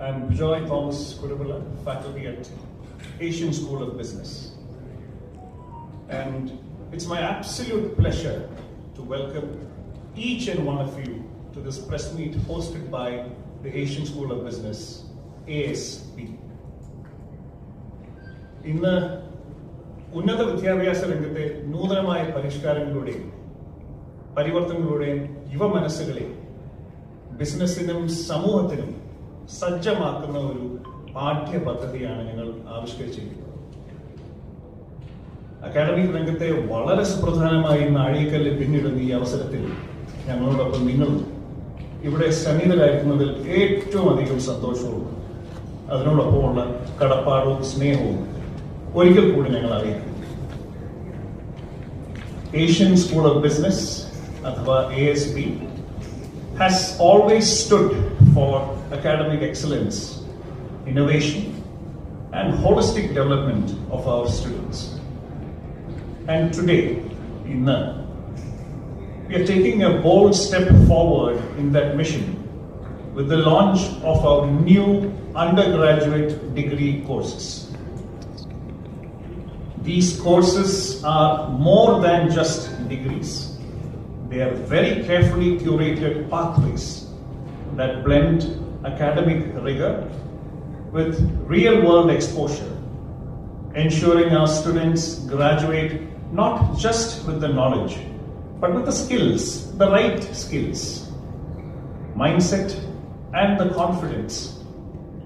I'm Bijoy Thomas Kudabala, faculty at Asian School of Business. And it's my absolute pleasure to welcome each and one of you to this press meet hosted by the Asian School of Business, ASB. ഇന്ന് ഉന്നത വിദ്യാഭ്യാസ രംഗത്തെ നൂതനമായ പരിഷ്കാരങ്ങളുടെയും പരിവർത്തനങ്ങളുടെയും യുവ മനസ്സുകളെ ബിസിനസ്സിനും സമൂഹത്തിനും സജ്ജമാക്കുന്ന ഒരു പാഠ്യ പദ്ധതിയാണ് ഞങ്ങൾ ആവിഷ്കരിച്ചിരിക്കുന്നത്. അക്കാഡമിക് രംഗത്തെ വളരെ സുപ്രധാനമായി നാഴികക്കല്ല് പിന്നിടുന്ന ഈ അവസരത്തിൽ ഞങ്ങളോടൊപ്പം നിങ്ങൾ ഇവിടെ സന്നിധരായിരിക്കുന്നതിൽ ഏറ്റവും അധികം സന്തോഷവും അതിനോടൊപ്പമുള്ള കടപ്പാടും സ്നേഹവും ഒരിക്കൽ കൂടി ഞങ്ങൾ അറിയിക്കുന്നു ഏഷ്യൻ സ്കൂൾ ഓഫ് ബിസിനസ് അഥവാ A S B has always stood for academic excellence, innovation, and holistic development of our students. And today, in the, we are taking a bold step forward in that mission with the launch of our new undergraduate degree courses. These courses are more than just degrees. They are very carefully curated pathways that blend academic rigor with real world exposure, ensuring our students graduate not just with the knowledge, but with the skills, the right skills, mindset, and the confidence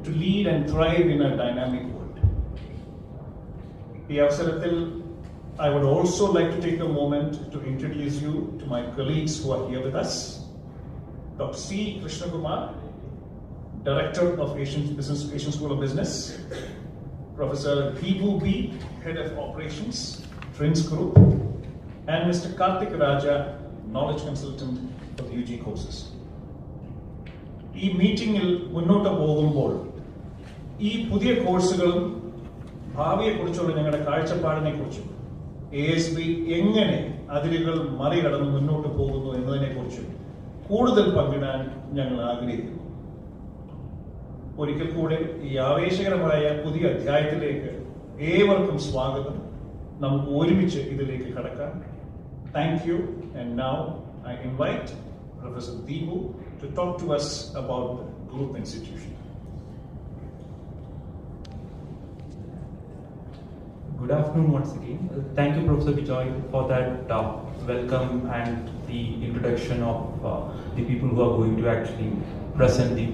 to lead and thrive in a dynamic world. ഈ അവസരത്തിൽ I would also like to take a moment to introduce you to my colleagues who are here with us. Dr. C. Krishnakumar, Director of Asian Business Asian School of Business. Professor Vibu B, Head of Operations, Trends Group. And Mr. Karthik Raja, Knowledge Consultant for the UG courses. ഈ മീറ്റിംഗിൽ മുന്നോട്ട് പോകുമ്പോൾ ഈ പുതിയ കോഴ്സുകളും ഭാവിയെക്കുറിച്ചുള്ള ഞങ്ങളുടെ കാഴ്ചപ്പാടിനെ കുറിച്ചും എ എസ് ബി എങ്ങനെ അതിരുകൾ മറികടന്ന് മുന്നോട്ട് പോകുന്നു എന്നതിനെ കൂടുതൽ പങ്കിടാൻ ഞങ്ങൾ ആഗ്രഹിക്കുന്നു. ഒരിക്കൽ കൂടെ ഈ ആവേശകരമായ പുതിയ അധ്യായത്തിലേക്ക് ഏവർക്കും സ്വാഗതം. നമുക്ക് ഒരുമിച്ച് ഇതിലേക്ക് കടക്കാം. Thank you and now I invite professor Deepu to talk to us about group institution Good afternoon once again. Uh, Thank you, Professor Bijoy, for that uh, welcome and the introduction of uh, the people who are going to actually present the